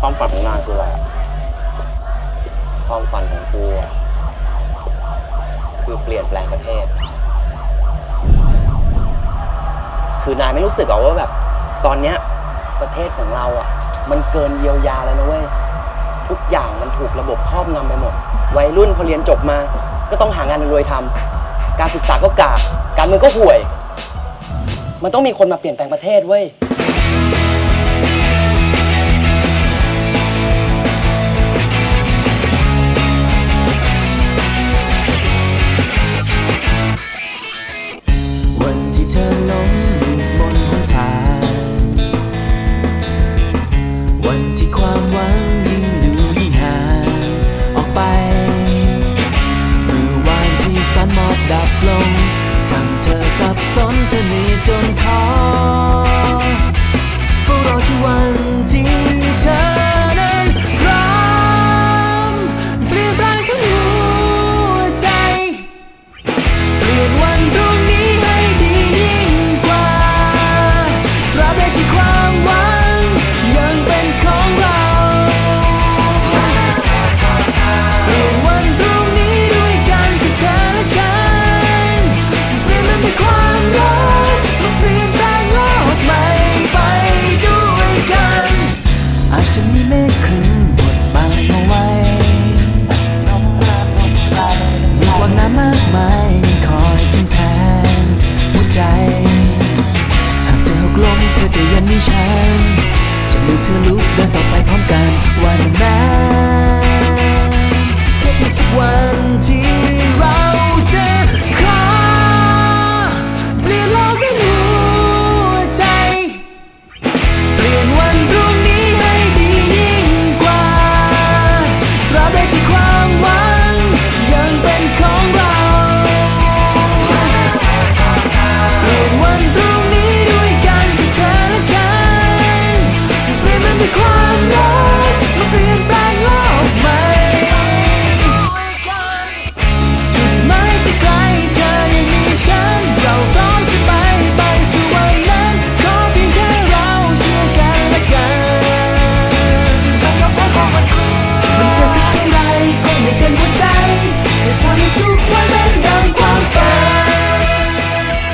ความฝันของนายคืออะไรความฝันของกูคือเปลี่ยนแปลงประเทศ คือนายไม่รู้สึกหรอว่าแบบ ตอนเนี้ยประเทศของเราอะ มันเกินเยียวยาแล้วนะเว้ย ทุกอย่างมันถูกระบบครอบงำไปหมด วัยรุ่นพอเรียนจบมา ก็ต้องหางานรวยทำการศึกษาก็กากการเมืองก็ห่วย มันต้องมีคนมาเปลี่ยนแปลงประเทศเว้ย ที่ความหวังยิ่งดูยิ่งห่างออกไป เมื่อวานที่ฝันหมอดับลงทำเธอสับสนจะหนีจนท้อเฝ้ารอที่วัน อ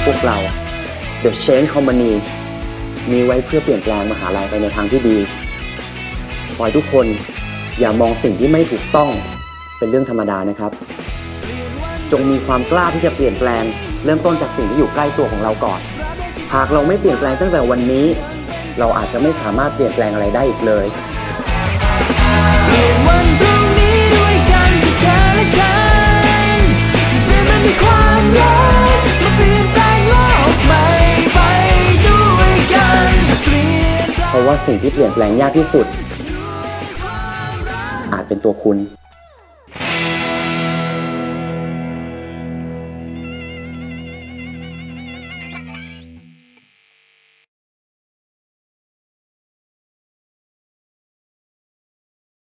พวกเรา The Change Company มีไว้เพื่อเปลี่ยนแปลงมหาลัยไปในทางที่ดี ขอให้ทุกคนอย่ามองสิ่งที่ไม่ถูกต้องเป็นเรื่องธรรมดานะครับ จงมีความกล้าที่จะเปลี่ยนแปลง เริ่มต้นจากสิ่งที่อยู่ใกล้ตัวของเราก่อน หากเราไม่เปลี่ยนแปลงตั้งแต่วันนี้ เราอาจจะไม่สามารถเปลี่ยนแปลงอะไรได้อีกเลยเปลี่ยนวันพรุ่งนี้ด้วยกันกับเธอและฉัน ว่าสิ่งที่เปลี่ยนแปลงยากที่สุด อาจเป็นตัวคุณ